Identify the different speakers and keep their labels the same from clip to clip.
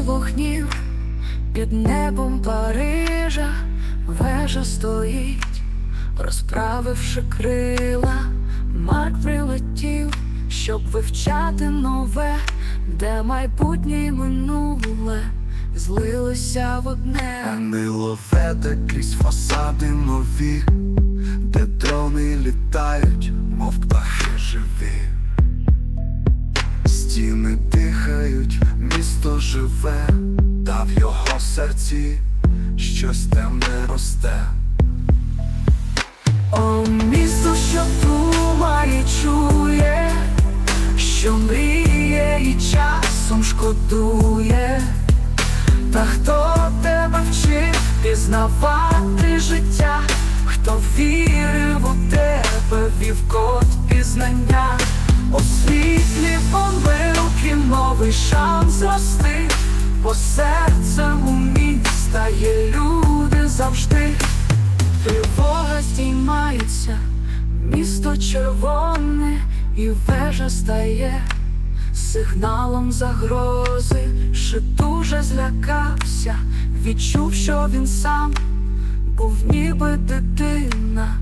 Speaker 1: вогнів під небом Парижа вежа стоїть, розправивши крила, Марк прилетів, щоб вивчати нове, де майбутнє й минуле злилися в одне.
Speaker 2: Мило веде крізь фасади нові, де дрони літають, мов птахи живі. Серці щось темне росте.
Speaker 1: О, місто, що думає, чує, що мріє і часом шкодує. Та хто тебе вчив пізнавати життя, хто вірив у тебе, вів код пізнання, освітлі помилки, новий шанс зрости, бо серцем у міста є люди завжди. Тривога здіймається, місто червоне і вежа стає сигналом загрози, ще дуже злякався, відчув, що він сам був ніби дитина,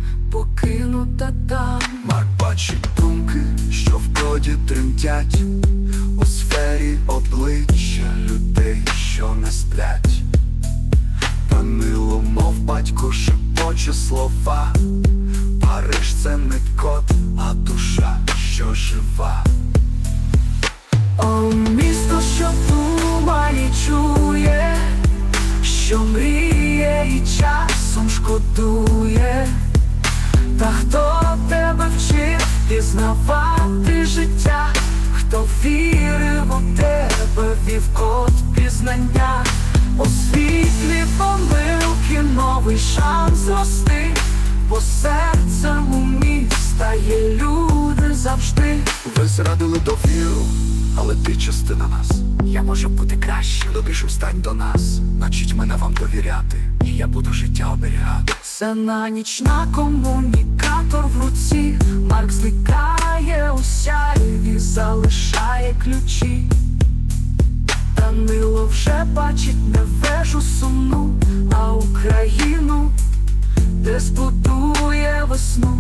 Speaker 2: шепоче слова. Париж це не код, а душа, що жива.
Speaker 1: О, місто, що думає, чує, що мріє і часом шкодує. Та хто тебе вчив пізнавати життя, хто вірив у тебе, вів код пізнання, освітлі помилки, новий шанс зрости, бо серцем у міста є люди завжди.
Speaker 2: Ви зрадили довіру, але ти частина нас.
Speaker 1: Я можу бути кращим.
Speaker 2: Добіж встань до нас, навчіть мене вам довіряти, і я буду життя оберігати.
Speaker 1: Це на ніч на комунікатор в руці. Марк зникає у сяйві, залишає ключі. Данило вже бачить не вежу сумну, а Україну, де збудує весну.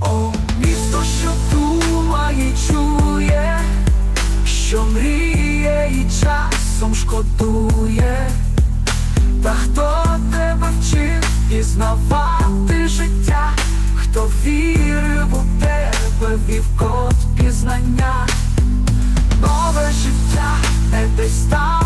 Speaker 1: О, місто, що думає, чує, що мріє і часом шкодує. Та хто тебе вчив пізнавати життя, хто вірив у тебе, вів код пізнання, нове життя не десь там